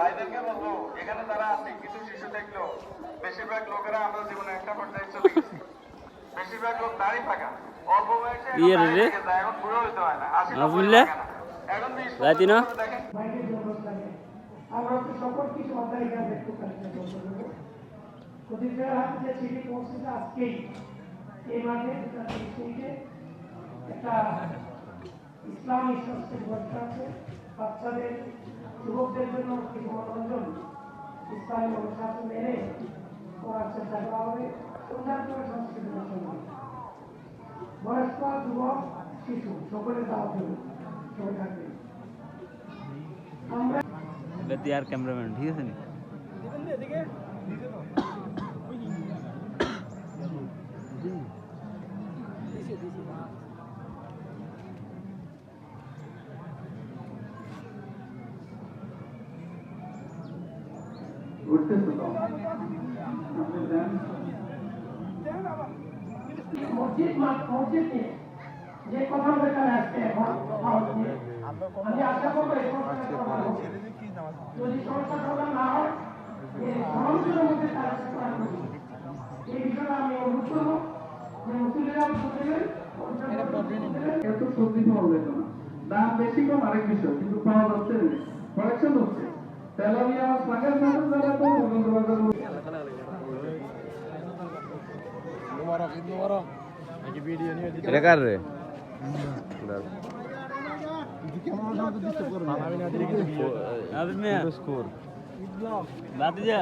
ভাইদেরকে বলব এখানে তারা আছে কিছু শিশু দেখল বেশিরভাগ লোকেরা আমরা জীবনে একটা পর্যায়ে চলে গেছি। বেশিরভাগ লোক দাড়ি থাকা অল্প বয়সে এখন বুড়ো হইতে হয় না আশি বুঝলে? এখন বিশ দেখেন। আমরা তো সকল কিছু অধ্যায়িকা দেখতে পাচ্ছি প্রতিটার যে চিঠি পৌঁছেছে আজকেই। এই মাঠে একটা ইসলামী সংস্কৃতি বর্ষা আছে বাচ্চাদের যুবকদের জন্য কিছু মনোরঞ্জন ইসলামী অনুশাসন মেনে করার চেষ্টা করা হবে সুন্দর করে সংস্কৃতি দর্শন হবে বয়স্ক যুবক শিশু সকলের দাওয়া দেবে সবাই থাকবে আমরা বেতি আর ক্যামেরাম্যান ঠিক আছে নি উঠতেছে তো আপনি দেন মসজিদ মসজিদ নিয়ে যে কথা এখানে আসছে এখন আওয়াজ নিয়ে, আমি আশা করব এই সমস্যাটা সমাধান হবে। যদি সমস্যা সমাধান না হয় এই মধ্যে তারা এই বিষয়টা আমি অনুরোধ করব যে মুসলিমরা এত পাওয়া যেত না। দাম বেশি কম আরেক বিষয় কিন্তু পাওয়া যাচ্ছে না। হচ্ছে। তেলাপিয়া সাগর সাগর দ্বারা তো বন্ধুবান্ধব এটা কার রে? আবিদ মিয়া স্কোর বাতি যা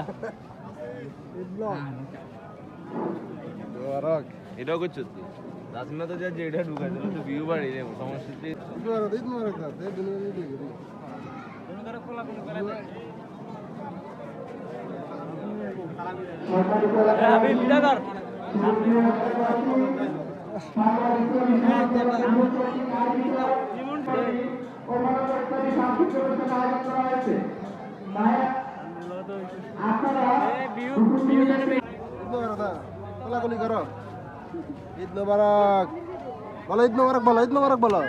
এটাও করছ তুই? রাজমা তো যা যেটা ঢুকাই দিল তো ভিউ বাড়ি রে সমস্যা তুই আবিদ বিদা কর কোলাকুলি করো ঈদ মোবারক। বলো ঈদ মোবারক বলো ঈদ মোবারক বলো।